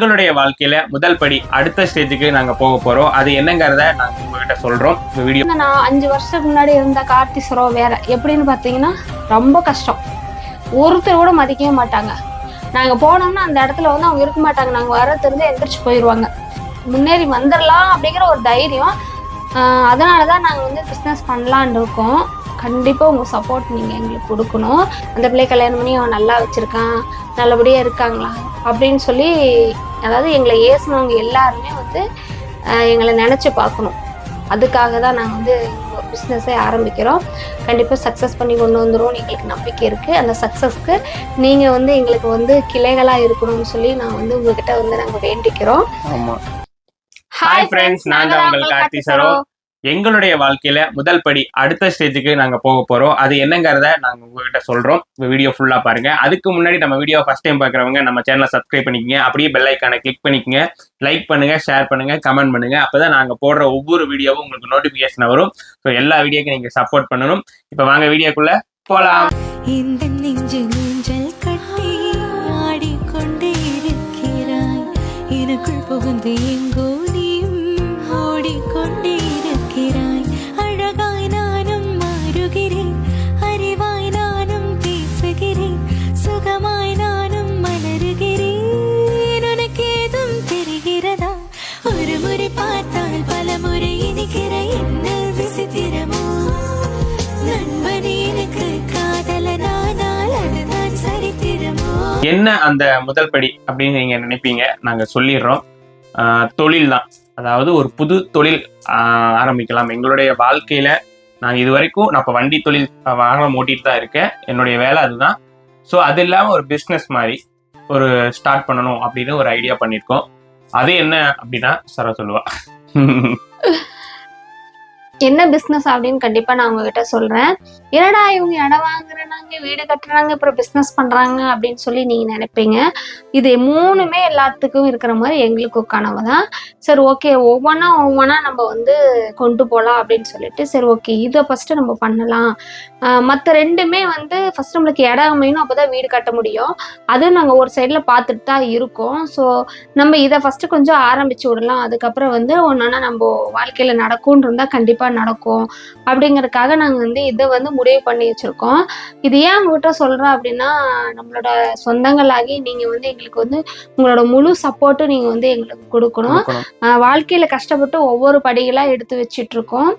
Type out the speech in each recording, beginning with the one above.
எங்களுடைய வாழ்க்கையில முதல் படி அடுத்த ஸ்டேஜுக்கு நாங்க போக போறோம். அது என்னங்கறத நாங்க உங்ககிட்ட சொல்றோம். இந்த வீடியோ நான் அஞ்சு வருஷத்துக்கு முன்னாடி இருந்த கார்த்திஸ்வரம் வேற. எப்படின்னு பார்த்தீங்கன்னா ரொம்ப கஷ்டம். ஒருத்தர் கூட மதிக்கவே மாட்டாங்க. நாங்க போனோம்னா அந்த இடத்துல வந்து அவங்க இருக்க மாட்டாங்க. நாங்க வர தெரிஞ்சு எந்திரிச்சு போயிடுவாங்க முன்னேறி வந்துடலாம் அப்படிங்கிற ஒரு தைரியம். ஆஹ் அதனால தான் நாங்கள் வந்து பிஸ்னஸ் பண்ணலான் இருக்கோம். கண்டிப்பாக உங்கள் சப்போர்ட் நீங்கள் எங்களுக்கு கொடுக்கணும். அந்த பிள்ளை கல்யாணம் பண்ணி அவன் நல்லா வச்சுருக்கான் நல்லபடியாக இருக்காங்களா அப்படின்னு சொல்லி அதாவது எங்களை ஏசுனவங்க எல்லாருமே வந்து எங்களை நினச்சி பார்க்கணும். அதுக்காக தான் நாங்கள் வந்து பிஸ்னஸே ஆரம்பிக்கிறோம். கண்டிப்பாக சக்ஸஸ் பண்ணி கொண்டு வந்துடும் எங்களுக்கு நம்பிக்கை இருக்குது அந்த சக்ஸஸ்க்கு நீங்கள் வந்து எங்களுக்கு வந்து கிளைகளாக இருக்கணும்னு சொல்லி நான் வந்து உங்ககிட்ட வந்து நாங்கள் வேண்டிக்கிறோம். ஆமா. ஹாய் ஃப்ரெண்ட்ஸ் நான் தான் உங்கள் கார்த்தி சரோ. எங்களுடைய வாழ்க்கையில முதல் படி அடுத்த ஸ்டேஜுக்கு நாங்க போக போறோம். அது என்னங்கிறத நாங்க உங்ககிட்ட சொல்றோம். வீடியோ ஃபுல்லா பாருங்க. அதுக்கு முன்னாடி நம்ம வீடியோ ஃபர்ஸ்ட் டைம் பாக்குறவங்க நம்ம சேனலை சப்ஸ்கிரைப் பண்ணிக்கங்க. அப்படியே பெல் ஐக்கானை கிளிக் பண்ணிக்கங்க. லைக் பண்ணுங்க ஷேர் பண்ணுங்க கமெண்ட் பண்ணுங்க. அப்பதான் நாங்க போடுற ஒவ்வொரு வீடியோவும் உங்களுக்கு நோட்டிபிகேஷன் வரும். ஸோ எல்லா வீடியோக்கும் நீங்க சப்போர்ட் பண்ணணும். இப்போ வாங்க வீடியோக்குள்ள போலாம். இந்த நெஞ்சு நெஞ்சல் கட்டி ஆடிக்கொண்டே இருக்கிறாய். எனக்குள் புகுந்து முறை பார்த்தால் பல முறை இனிக்கிற என்ன விசித்திரமோ? நண்பனே எனக்கு காதலனானால் அதுதான் சரித்திரமோ? என்ன அந்த முதல் படி அப்படின்னு நீங்க நினைப்பீங்க? நாங்க சொல்லிடுறோம். தொழில் தான் அதாவது ஒரு புது தொழில் ஆரம்பிக்கலாம். எங்களுடைய வாழ்க்கையில நான் இது வரைக்கும் நான் இப்போ வண்டி தொழில் வாகனம் ஓட்டிட்டு தான் இருக்கேன். என்னுடைய வேலை அதுதான். ஸோ அது இல்லாமல் ஒரு பிஸ்னஸ் மாதிரி ஒரு ஸ்டார்ட் பண்ணணும் அப்படின்னு ஒரு ஐடியா பண்ணியிருக்கோம். அது என்ன அப்படின்னா சரா சொல்லுவா. என்ன பிஸ்னஸ் அப்படின்னு கண்டிப்பாக நான் உங்ககிட்ட சொல்கிறேன் என்னடா இவங்க இடம் வாங்குறாங்க வீடு கட்டுறாங்க அப்புறம் பிஸ்னஸ் பண்ணுறாங்க அப்படின்னு சொல்லி நீங்கள் நினைப்பீங்க. இது மூணுமே எல்லாத்துக்கும் இருக்கிற மாதிரி எங்களுக்கும் கனவு தான். சரி ஓகே ஒவ்வொன்றா ஒவ்வொன்றா நம்ம வந்து கொண்டு போகலாம் அப்படின்னு சொல்லிட்டு சரி ஓகே இதை ஃபஸ்ட்டு நம்ம பண்ணலாம். மற்ற ரெண்டுமே வந்து ஃபஸ்ட் நம்மளுக்கு இடம் அமையணும் அப்போ தான் வீடு கட்ட முடியும். அதுவும் நாங்கள் ஒரு சைடில் பார்த்துட்டு தான் இருக்கோம். ஸோ நம்ம இதை ஃபஸ்ட்டு கொஞ்சம் ஆரம்பிச்சு விடலாம். அதுக்கப்புறம் வந்து ஒன்றா நம்ம வாழ்க்கையில் நடக்கும்னு இருந்தால் கண்டிப்பாக நடக்கும். அப்படிங்கறதுக்காக நாங்கள் வந்து இதை வந்து முடிவு பண்ணி வச்சுருக்கோம். இது ஏன் உங்ககிட்ட சொல்கிறோம் அப்படின்னா நம்மளோட சொந்தங்களாகி நீங்கள் வந்து எங்களுக்கு வந்து உங்களோட முழு சப்போர்ட்டும் நீங்கள் வந்து எங்களுக்கு கொடுக்கணும். வாழ்க்கையில கஷ்டப்பட்டு ஒவ்வொரு படிகளா எடுத்து வச்சிட்டு இருக்கோம்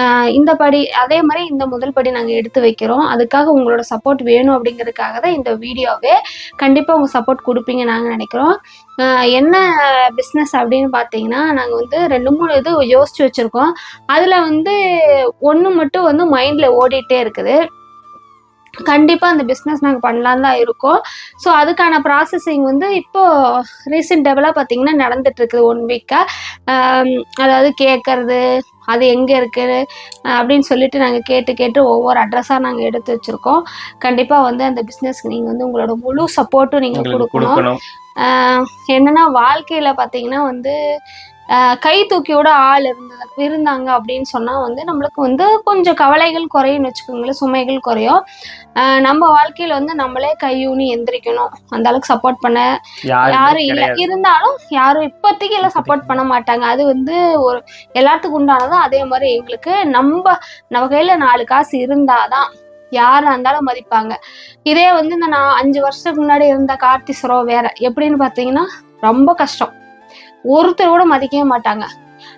ஆஹ் இந்த படி அதே மாதிரி இந்த முதல் படி நாங்க எடுத்து வைக்கிறோம். அதுக்காக உங்களோட சப்போர்ட் வேணும் அப்படிங்கிறதுக்காக தான் இந்த வீடியோவே கண்டிப்பா உங்க சப்போர்ட் கொடுப்பீங்க நாங்க நினைக்கிறோம். என்ன பிஸ்னஸ் அப்படின்னு பார்த்தீங்கன்னா நாங்கள் வந்து ரெண்டு மூணு இது யோசிச்சு வச்சுருக்கோம். அதில் வந்து ஒன்று மட்டும் வந்து மைண்டில் ஓடிட்டே இருக்குது. கண்டிப்பாக அந்த பிஸ்னஸ் நாங்கள் பண்ணலான்னு தான் இருக்கோம். ஸோ அதுக்கான ப்ராசஸிங் வந்து இப்போ ரீசெண்ட் டெவலாக பார்த்தீங்கன்னா நடந்துட்டு இருக்குது ஒன் வீக்காக அதாவது கேட்கறது அது எங்கே இருக்குது அப்படின்னு சொல்லிட்டு நாங்கள் கேட்டு கேட்டு ஒவ்வொரு அட்ரஸாக நாங்கள் எடுத்து வச்சுருக்கோம். கண்டிப்பாக வந்து அந்த பிஸ்னஸ்க்கு நீங்கள் வந்து உங்களோட முழு சப்போர்ட்டும் நீங்கள் கொடுக்கணும். என்னன்னா வாழ்க்கையில பாத்தீங்கன்னா வந்து கை தூக்கி விட ஆள் இருந்தது இருந்தாங்க அப்படின்னு சொன்னா வந்து நம்மளுக்கு வந்து கொஞ்சம் கவலைகள் குறையும்னு வச்சுக்கோங்களேன் சுமைகள் குறையும். நம்ம வாழ்க்கையில வந்து நம்மளே கையூனி எந்திரிக்கணும். அந்த அளவுக்கு சப்போர்ட் பண்ண யாரும் இல்ல. இருந்தாலும் யாரும் இப்போதைக்கு எல்லாம் சப்போர்ட் பண்ண மாட்டாங்க. அது வந்து ஒரு எல்லாத்துக்கும் உண்டானதும் அதே மாதிரி எங்களுக்கு நம்ம நம்ம கையில நாலு காசு இருந்தாதான் யாரா இருந்தாலும் மதிப்பாங்க. இதே வந்து இந்த நான் அஞ்சு வருஷத்துக்கு முன்னாடி இருந்த கார்த்திஸ்வரம் வேற. எப்படின்னு பார்த்தீங்கன்னா ரொம்ப கஷ்டம். ஒருத்தர் கூட மதிக்கவே மாட்டாங்க.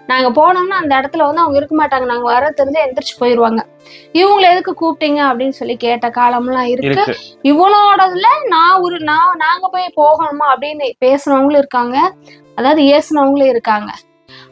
நாங்க போனோம்னா அந்த இடத்துல வந்து அவங்க இருக்க மாட்டாங்க. நாங்க வர தெரிஞ்சு எந்திரிச்சு போயிடுவாங்க இவங்களை எதுக்கு கூப்பிட்டீங்க அப்படின்னு சொல்லி கேட்ட காலம்லாம் இருக்கு. இருக்கு. இவனோடதுல நான் ஒரு நான் நாங்க போய் போகணுமா அப்படின்னு பேசுனவங்களும் இருக்காங்க. அதாவது ஏசுனவங்களும் இருக்காங்க.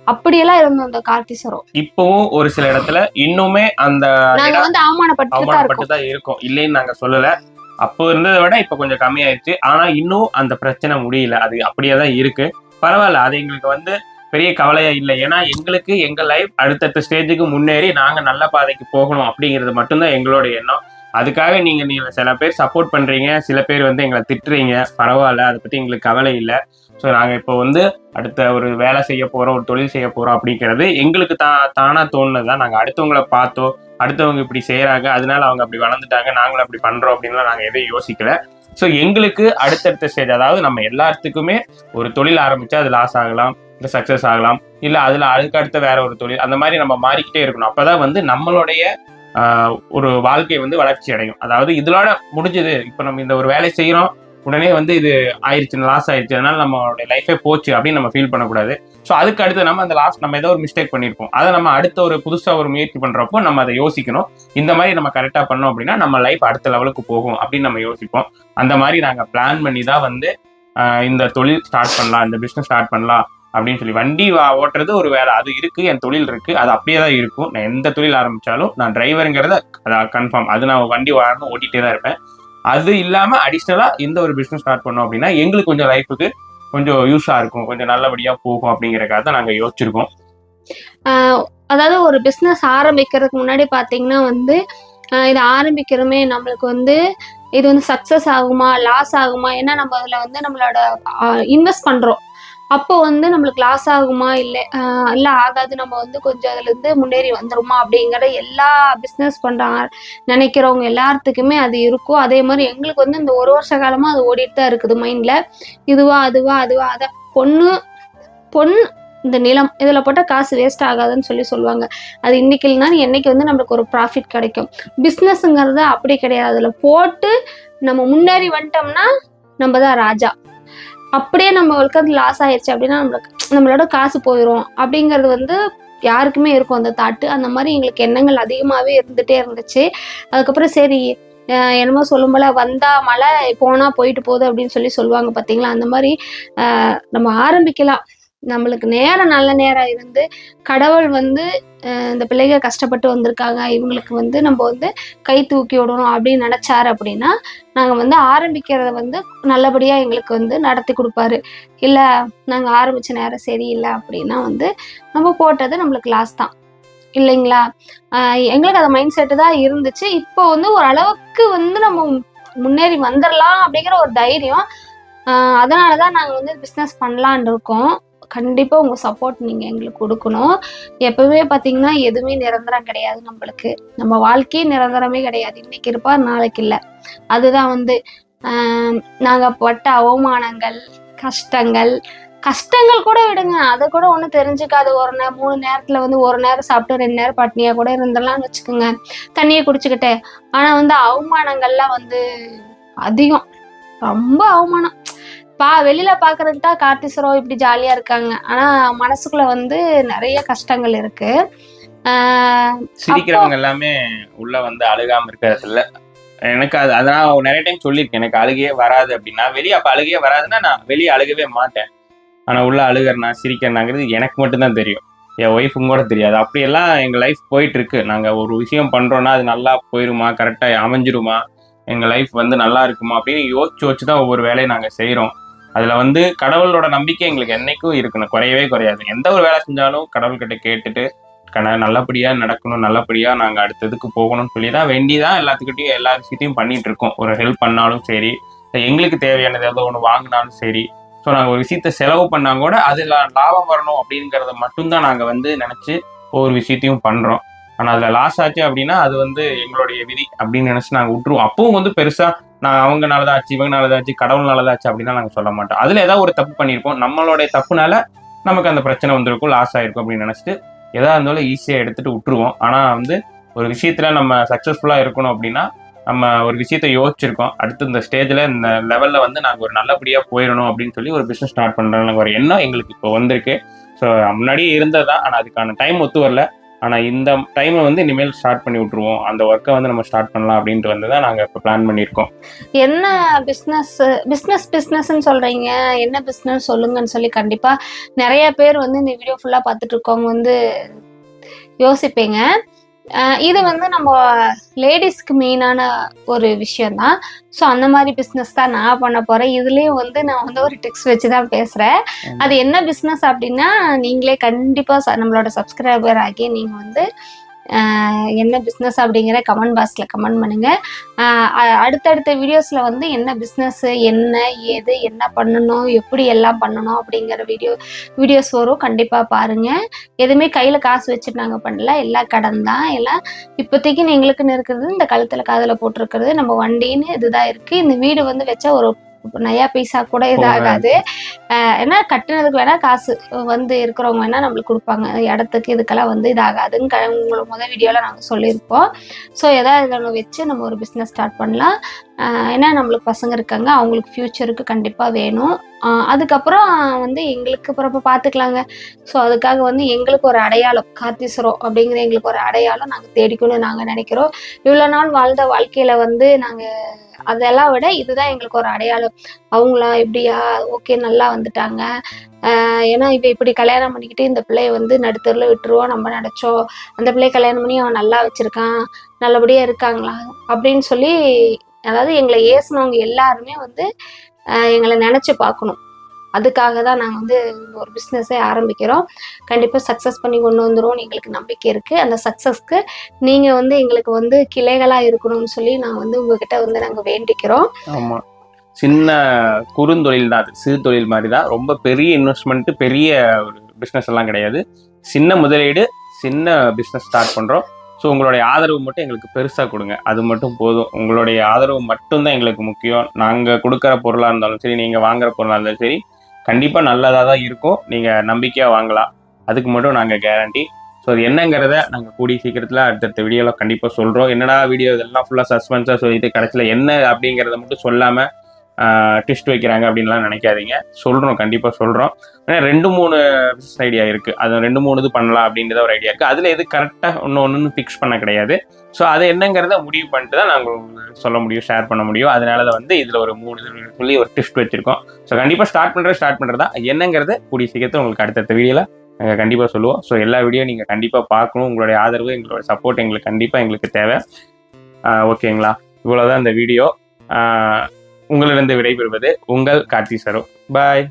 அப்படியெல்லாம் இருந்தோம் அந்த கார்த்திஸ்வரம் இப்பவும் ஒரு சில இடத்துல இன்னுமே அந்த நாங்க வந்து அவமானப்பட்டு தான் இருக்கும். இல்லைன்னு நாங்க சொல்லல. அப்போ இருந்ததை விட இப்ப கொஞ்சம் கம்மியாயிருச்சு. ஆனா இன்னும் அந்த பிரச்சனை முடியல. அது அப்படியே தான் இருக்கு. பரவாயில்ல. அது எங்களுக்கு வந்து பெரிய கவலையா இல்லை. ஏன்னா எங்களுக்கு எங்க லைஃப் அடுத்தடுத்த ஸ்டேஜுக்கு முன்னேறி நாங்க நல்ல பாதைக்கு போகணும் அப்படிங்கிறது மட்டும்தான் எங்களோட எண்ணம். அதுக்காக நீங்க நீங்க சில பேர் சப்போர்ட் பண்றீங்க. சில பேர் வந்து எங்களை திட்டுறீங்க. பரவாயில்ல. அதை பத்தி எங்களுக்கு கவலை இல்லை. ஸோ நாங்கள் இப்போ வந்து அடுத்த ஒரு வேலை செய்ய போகிறோம் ஒரு தொழில் செய்ய போகிறோம் அப்படிங்கிறது எங்களுக்கு தா தானா தோணுனதுதான். நாங்கள் அடுத்தவங்கள பார்த்தோம் அடுத்தவங்க இப்படி செய்கிறாங்க அதனால அவங்க அப்படி வளர்ந்துட்டாங்க நாங்களும் அப்படி பண்ணுறோம் அப்படின்லாம் நாங்கள் எதையும் யோசிக்கல. ஸோ எங்களுக்கு அடுத்தடுத்த ஸ்டேஜ் அதாவது நம்ம எல்லாத்துக்குமே ஒரு தொழில் ஆரம்பித்தா அது லாஸ் ஆகலாம் இல்லை சக்ஸஸ் ஆகலாம் இல்லை அதில் அதுக்கு அடுத்த வேற ஒரு தொழில் அந்த மாதிரி நம்ம மாறிக்கிட்டே இருக்கணும். அப்போ தான் வந்து நம்மளுடைய ஒரு வாழ்க்கை வந்து வளர்ச்சி அடையும். அதாவது இதோட முடிஞ்சது. இப்போ நம்ம இந்த ஒரு வேலை செய்கிறோம் உடனே வந்து இது ஆயிடுச்சு லாஸ் ஆயிடுச்சு அதனால நம்மளுடைய லைஃபே போச்சு அப்படின்னு நம்ம ஃபீல் பண்ணக்கூடாது. ஸோ அதுக்கு அடுத்து நம்ம அந்த லாஸ்ட் நம்ம ஏதோ ஒரு மிஸ்டேக் பண்ணியிருப்போம் அதை நம்ம அடுத்த ஒரு புதுசாக ஒரு முயற்சி பண்ணுறப்போ நம்ம அதை யோசிக்கணும். இந்த மாதிரி நம்ம கரெக்டாக பண்ணோம் அப்படின்னா நம்ம லைஃப் அடுத்த லெவலுக்கு போகும் அப்படின்னு நம்ம யோசிப்போம். அந்த மாதிரி நாங்கள் பிளான் பண்ணி தான் வந்து இந்த தொழில் ஸ்டார்ட் பண்ணலாம் இந்த பிஸ்னஸ் ஸ்டார்ட் பண்ணலாம் அப்படின்னு சொல்லி. வண்டி வா- ஓட்டுறது ஒரு வேலை. அது இருக்கு என் தொழில் இருக்கு. அது அப்படியே தான் இருக்கும். நான் எந்த தொழில் ஆரம்பிச்சாலும் நான் டிரைவருங்கிறத அதான் கன்ஃபார்ம் அது நான் வண்டி வாழணும் ஓட்டிகிட்டே தான் இருப்பேன். அது இல்லாமல் அடிஷ்னலாக எந்த ஒரு பிஸ்னஸ் ஸ்டார்ட் பண்ணோம் அப்படின்னா எங்களுக்கு கொஞ்சம் லைஃபுக்கு கொஞ்சம் யூஸாக இருக்கும். கொஞ்சம் நல்லபடியாக போகும் அப்படிங்கிறக்காக தான் நாங்கள் யோசிச்சிருக்கோம். அதாவது ஒரு பிஸ்னஸ் ஆரம்பிக்கிறதுக்கு முன்னாடி பார்த்தீங்கன்னா வந்து இதை ஆரம்பிக்கிறோமே நம்மளுக்கு வந்து இது வந்து சக்ஸஸ் ஆகுமா லாஸ் ஆகுமா ஏன்னா நம்ம அதில் வந்து நம்மளோட இன்வெஸ்ட் பண்ணுறோம் அப்போ வந்து நம்மளுக்கு லாஸ் ஆகுமா? இல்லை இல்லை ஆகாது. நம்ம வந்து கொஞ்சம் அதுலேருந்து முன்னேறி வந்துருமா? அப்படிங்கிற எல்லா பிஸ்னஸ் பண்ணுறாங்க நினைக்கிறவங்க எல்லாத்துக்குமே அது இருக்கும். அதே மாதிரி எங்களுக்கு வந்து இந்த ஒரு வருஷ காலமாக அது ஓடிட்டு தான் இருக்குது மைண்டில் இதுவா அதுவா அதுவா அதை பொண்ணு பொன் இந்த நிலம் இதில் போட்டால் காசு வேஸ்ட் ஆகாதுன்னு சொல்லி சொல்லுவாங்க. அது இன்னைக்கு இல்லைனா என்னைக்கு வந்து நம்மளுக்கு ஒரு ப்ராஃபிட் கிடைக்கும். பிஸ்னஸ்ங்கிறது அப்படி கிடையாது. அதில் போட்டு நம்ம முன்னேறி வந்துட்டோம்னா நம்ம தான் ராஜா. அப்படியே நம்மளுக்கு அது லாஸ் ஆயிடுச்சு அப்படின்னா நம்மளுக்கு நம்மளோட காசு போயிடும் அப்படிங்கிறது வந்து யாருக்குமே இருக்கும். அந்த தாட்டு அந்த மாதிரி எங்களுக்கு எண்ணங்கள் அதிகமாகவே இருந்துகிட்டே இருந்துச்சு. அதுக்கப்புறம் சரி அஹ் என்னமோ சொல்லும் போல வந்தா மழை போனா போயிட்டு போகுது அப்படின்னு சொல்லி சொல்லுவாங்க பார்த்தீங்களா அந்த மாதிரி நம்ம ஆரம்பிக்கலாம். நம்மளுக்கு நேரம் நல்ல நேரம் இருந்து கடவுள் வந்து இந்த பிள்ளைங்க கஷ்டப்பட்டு வந்திருக்காங்க இவங்களுக்கு வந்து நம்ம வந்து கை தூக்கி விடணும் அப்படின்னு நினச்சார் அப்படின்னா நாங்கள் வந்து ஆரம்பிக்கிறத வந்து நல்லபடியாக எங்களுக்கு வந்து நடத்தி கொடுப்பாரு. இல்லை நாங்கள் ஆரம்பிச்ச நேரம் சரியில்லை அப்படின்னா வந்து நம்ம போட்டது நம்மளுக்கு லாஸ் தான். இல்லைங்களா? எங்களுக்கு அந்த மைண்ட் செட்டு தான் இருந்துச்சு. இப்போ வந்து ஓரளவுக்கு வந்து நம்ம முன்னேறி வந்துடலாம் அப்படிங்கிற ஒரு தைரியம். அதனால தான் நாங்கள் வந்து பிஸ்னஸ் பண்ணலான் இருக்கோம். கண்டிப்பாக உங்கள் சப்போர்ட் நீங்கள் எங்களுக்கு கொடுக்கணும். எப்பவுமே பார்த்தீங்கன்னா எதுவுமே நிரந்தரம் கிடையாது நம்மளுக்கு. நம்ம வாழ்க்கையே நிரந்தரமே கிடையாது. இன்னைக்கு இருப்பா நாளைக்கு இல்லை. அதுதான் வந்து ஆஹ் பட்ட அவமானங்கள் கஷ்டங்கள். கஷ்டங்கள் கூட விடுங்க. அதை கூட ஒன்றும் தெரிஞ்சுக்காது. ஒரு நேரம் மூணு நேரத்தில் வந்து ஒரு நேரம் சாப்பிட்டு ரெண்டு நேரம் பட்னியாக கூட இருந்தெல்லாம் வச்சுக்கோங்க. தண்ணியை குடிச்சுக்கிட்டே. ஆனால் வந்து அவமானங்கள்லாம் வந்து அதிகம். ரொம்ப அவமானம். பா வெளியில பாக்குறதுக்கு தான் கார்த்திஸ்வரம் இப்படி ஜாலியா இருக்காங்க. ஆனா மனசுக்குள்ள வந்து நிறைய கஷ்டங்கள் இருக்கு. சிரிக்கிறவங்க எல்லாமே உள்ள வந்து அழுகாம இருக்கிறது இல்ல எனக்கு அது அதான் நிறைய டைம் சொல்லியிருக்கேன். எனக்கு அழுகையே வராது அப்படின்னா வெளியே அப்ப அழுகையே வராதுன்னா நான் வெளியே அழுகவே மாட்டேன். ஆனா உள்ள அழுகிறனா சிரிக்கிறனாங்கிறது எனக்கு மட்டும்தான் தெரியும். என் ஒய்ஃபுக்கும் கூட தெரியாது. அப்படியெல்லாம் எங்க லைஃப் போயிட்டு இருக்கு நாங்க ஒரு விஷயம் பண்றோம்னா அது நல்லா போயிருமா? கரெக்டா அமைஞ்சிருமா? எங்க லைஃப் வந்து நல்லா இருக்குமா? அப்படின்னு யோசிச்சு வச்சு தான் ஒவ்வொரு வேலையை நாங்க செய்றோம். அதுல வந்து கடவுளோட நம்பிக்கை எங்களுக்கு என்னைக்கும் இருக்கணும். குறையவே குறையாது. எந்த ஒரு வேலை செஞ்சாலும் கடவுள்கிட்ட கேட்டுட்டு கண நல்லபடியா நடக்கணும் நல்லபடியா நாங்க அடுத்ததுக்கு போகணும்னு சொல்லி தான் வேண்டி தான் எல்லாத்துக்கிட்டையும் எல்லா விஷயத்தையும் பண்ணிட்டு இருக்கோம் ஒரு ஹெல்ப் பண்ணாலும் சரி எங்களுக்கு தேவையானது ஏதோ ஒன்று வாங்கினாலும் சரி. ஸோ நாங்கள் ஒரு விஷயத்த செலவு பண்ணா கூட அதில் லாபம் வரணும் அப்படிங்கிறத மட்டும்தான் நாங்கள் வந்து நினச்சி ஒவ்வொரு விஷயத்தையும் பண்ணுறோம் ஆனால் அதில் லாஸ் ஆச்சு அப்படின்னா அது வந்து எங்களுடைய விதி அப்படின்னு நினச்சி நாங்கள் விட்டுருவோம். அப்பவும் வந்து பெருசாக நான் அவங்க நல்லதாச்சு இவங்க நல்லதாச்சு கடவுள் நல்லதாச்சு அப்படின்னா நாங்கள் சொல்ல மாட்டோம். அதில் ஏதாவது ஒரு தப்பு பண்ணியிருப்போம். நம்மளுடைய தப்புனால நமக்கு அந்த பிரச்சனை வந்திருக்கும் லாஸ் ஆகிருக்கும் அப்படின்னு நினச்சிட்டு எதாக இருந்தாலும் ஈஸியாக எடுத்துகிட்டு விட்டுருவோம். ஆனால் வந்து ஒரு விஷயத்தில் நம்ம சக்ஸஸ்ஃபுல்லாக இருக்கணும் அப்படின்னா நம்ம ஒரு விஷயத்த யோசிச்சிருக்கோம். அடுத்து இந்த ஸ்டேஜில் இந்த லெவலில் வந்து நாங்கள் ஒரு நல்லபடியாக போயிடணும் அப்படின்னு சொல்லி ஒரு பிஸ்னஸ் ஸ்டார்ட் பண்ணுறோம் ஒரு எண்ணம் எங்களுக்கு இப்போ வந்திருக்கு. ஸோ முன்னாடியே இருந்தது தான் ஆனால் அதுக்கான டைம் ஒத்து வரல. ஆனால் இந்த டைமை வந்து இனிமேல் ஸ்டார்ட் பண்ணி விட்ருவோம் அந்த ஒர்க்கை வந்து நம்ம ஸ்டார்ட் பண்ணலாம் அப்படின்ட்டு வந்து தான் நாங்கள் இப்போ பிளான் பண்ணியிருக்கோம். என்ன பிஸ்னஸ் பிஸ்னஸ் பிஸ்னஸ்ன்னு சொல்கிறீங்க என்ன பிஸ்னஸ் சொல்லுங்கன்னு சொல்லி கண்டிப்பாக நிறைய பேர் வந்து இந்த வீடியோ ஃபுல்லாக பார்த்துட்டு இருக்கவங்க வந்து யோசிப்பீங்க. இது வந்து நம்ம லேடிஸ்க்கு மெயினான ஒரு விஷயம் தான் ஸோ அந்த மாதிரி பிஸ்னஸ் தான் நான் பண்ண போறேன். இதுலயும் வந்து நான் வந்து ஒரு டிப்ஸ் வச்சு தான் பேசுறேன் அது என்ன பிஸ்னஸ் அப்படின்னா நீங்களே கண்டிப்பா ச- நம்மளோட சப்ஸ்கிரைபர் ஆகி நீங்க வந்து என்ன பிஸ்னஸ் அப்படிங்கிற கமெண்ட் பாக்ஸில் கமெண்ட் பண்ணுங்கள் அடுத்தடுத்த வீடியோஸில் வந்து என்ன பிஸ்னஸ்ஸு என்ன ஏது என்ன பண்ணணும் எப்படி எல்லாம் பண்ணணும் அப்படிங்கிற வீடியோ வீடியோஸ் வரும். கண்டிப்பாக பாருங்கள் எதுவுமே கையில் காசு வச்சுட்டு நாங்கள் பண்ணல. எல்லாம் கடன் தான். எல்லாம் இப்போதைக்கு எங்களுக்குன்னு இருக்கிறது இந்த கழுத்தில் காதில் போட்டிருக்கிறது நம்ம வண்டின்னு இதுதான் இருக்குது இந்த வீடு வந்து வச்சா ஒரு நயா பைசா கூட இதாகாது. ஏன்னா கட்டுனதுக்கு வேணா காசு. வந்து இருக்கிறவங்க வேணா நம்மளுக்கு கொடுப்பாங்க. இடத்துக்கு இதுக்கெல்லாம் வந்து இதாகாதுன்னு உங்களுக்கு முதல் வீடியோவில் நாங்கள் சொல்லியிருப்போம். ஸோ எதாவது இதில் ஒன்று வச்சு நம்ம ஒரு பிஸ்னஸ் ஸ்டார்ட் பண்ணலாம். ஏன்னா நம்மளுக்கு பசங்க இருக்காங்க. அவங்களுக்கு ஃப்யூச்சருக்கு கண்டிப்பாக வேணும். அதுக்கப்புறம் வந்து எங்களுக்கு அப்புறம் இப்போ பார்த்துக்கலாங்க ஸோ அதுக்காக வந்து எங்களுக்கு ஒரு அடையாளம் காத்தீஸ்வரம் அப்படிங்கிற எங்களுக்கு ஒரு அடையாளம் நாங்கள் தேடிக்கணும்னு நாங்கள் நினைக்கிறோம். இவ்வளோ நாள் வாழ்ந்த வாழ்க்கையில் வந்து நாங்கள் அதெல்லாம் விட இதுதான் எங்களுக்கு ஒரு அடையாளம். அவங்களா இப்படியா ஓகே நல்லா வந்துட்டாங்க. ஏன்னா இப்போ இப்படி கல்யாணம் பண்ணிக்கிட்டு இந்த பிள்ளைய வந்து நடுத்தரில் விட்டுருவோம் நம்ம நினச்சோம். அந்த பிள்ளைய கல்யாணம் பண்ணி அவன் நல்லா வச்சிருக்கான் நல்லபடியாக இருக்காங்களா? அப்படின்னு சொல்லி அதாவது எங்களை ஏசுனவங்க எல்லாருமே வந்து எங்களை நினச்சி பார்க்கணும். அதுக்காக தான் நாங்கள் வந்து ஒரு பிஸ்னஸே ஆரம்பிக்கிறோம். கண்டிப்பாக சக்ஸஸ் பண்ணி கொண்டு வந்துடும் எங்களுக்கு நம்பிக்கை இருக்குது அந்த சக்ஸஸ்க்கு நீங்கள் வந்து எங்களுக்கு வந்து கிளைகளாக இருக்கணும்னு சொல்லி நான் வந்து உங்ககிட்ட வந்து நாங்கள் வேண்டிக்கிறோம். ஆமாம் சின்ன குறுந்தொழில் தான் அது. சிறு தொழில் மாதிரி தான். ரொம்ப பெரிய இன்வெஸ்ட்மெண்ட் பெரிய ஒரு பிஸ்னஸ் எல்லாம் கிடையாது. சின்ன முதலீடு சின்ன பிஸ்னஸ் ஸ்டார்ட் பண்ணுறோம் ஸோ உங்களுடைய ஆதரவு மட்டும் எங்களுக்கு பெருசாக கொடுங்க. அது மட்டும் போதும். உங்களுடைய ஆதரவு மட்டும்தான் எங்களுக்கு முக்கியம். நாங்கள் கொடுக்குற பொருளாக இருந்தாலும் சரி நீங்கள் வாங்குற பொருளாக இருந்தாலும் சரி கண்டிப்பாக நல்லதாக தான் இருக்கும். நீங்கள் நம்பிக்கையாக வாங்கலாம். அதுக்கு மட்டும் நாங்கள் கேரண்டி ஸோ அது என்னங்கிறத நாங்கள் கூடிய சீக்கிரத்தில் அடுத்தடுத்த வீடியோவில் கண்டிப்பாக சொல்கிறோம் என்னடா வீடியோ இதெல்லாம் ஃபுல்லாக சஸ்பென்ஸாக சொல்லிட்டு கடைசியில் என்ன அப்படிங்கிறத மட்டும் சொல்லாமல் டிஸ்ட் வைக்கிறாங்க அப்படின்லாம் நினைக்காதீங்க. சொல்கிறோம் கண்டிப்பாக சொல்கிறோம் ஏன்னா ரெண்டு மூணு பிஸ்னஸ் ஐடியா இருக்குது அது ரெண்டு மூணு இது பண்ணலாம் அப்படின்றத ஒரு ஐடியா இருக்குது அதில் எது கரெக்டாக ஒன்று ஒன்று ஃபிக்ஸ் பண்ண கிடையாது. ஸோ அது என்னங்கிறத முடிவு பண்ணிட்டு தான் நாங்கள் சொல்ல முடியும் ஷேர் பண்ண முடியும். அதனால தான் வந்து இதில் ஒரு மூணு சொல்லி ஒரு டிஸ்ட் வச்சுருக்கோம். ஸோ கண்டிப்பாக ஸ்டார்ட் பண்ணுறது ஸ்டார்ட் பண்ணுறதா என்னங்கிறது கூடிய சீக்கிரத்தில் உங்களுக்கு அடுத்தடுத்த வீடியோவில் நாங்கள் கண்டிப்பாக சொல்லுவோம். ஸோ எல்லா வீடியோ நீங்கள் கண்டிப்பாக பார்க்கணும். உங்களுடைய ஆதரவு எங்களோட சப்போர்ட் எங்களுக்கு கண்டிப்பாக எங்களுக்கு தேவை. ஓகேங்களா இவ்வளோதான் இந்த வீடியோ உங்களிடம் விடைபெறுவது உங்கள் கார்த்தி சரோ. பாய்